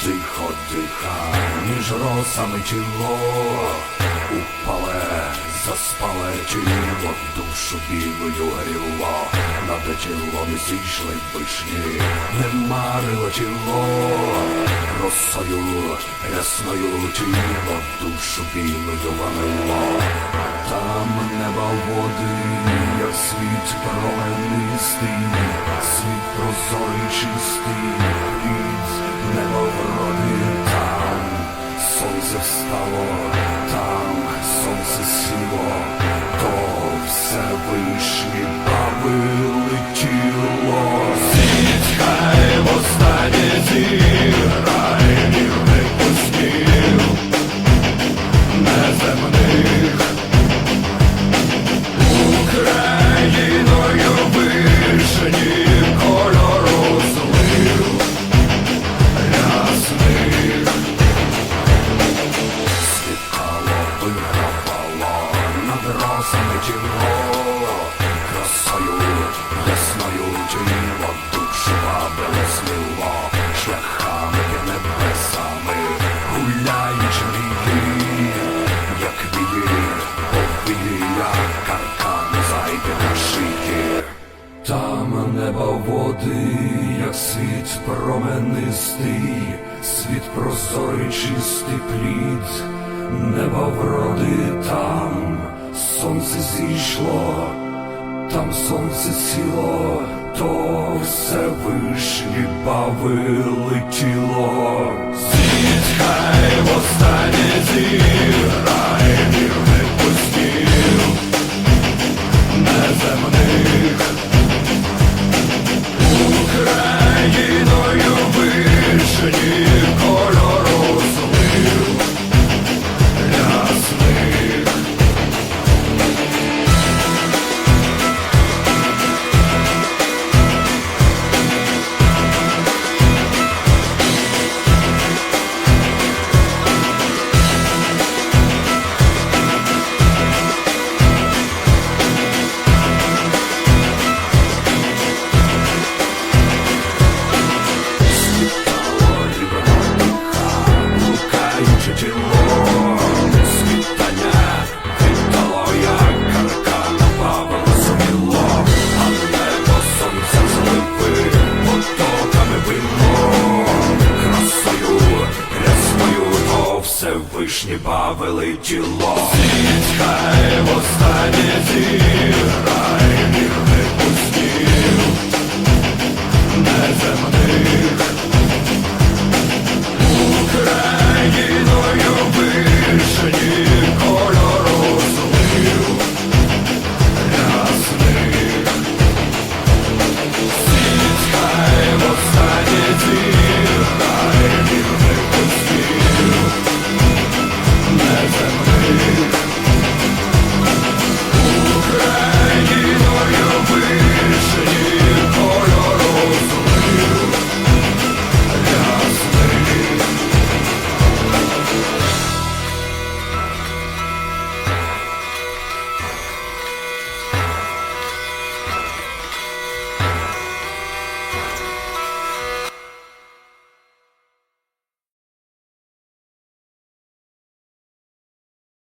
тиха, між росами тіло. Упале, заспале тіло, душу білою гріло, над тілом зійшли вишні, не марило тіло, росою рясною тіло, душу білою ванило, там неба води, як світ променистий, вишні баби летіло. Світ хай востаннє зіграє вірних пуснів, неземних. Україною вишені кольору злив рясних Світало вигравало над росами тіло неба води, як світ променистий, світ прозорий, чистий плід, неба вроди там, сонце зійшло, там сонце сіло, то все вишні бави летіло. Світ хай востаннє зіграє вишні бавили тіло. Хай востаннє міг не пустів, неземних. Україною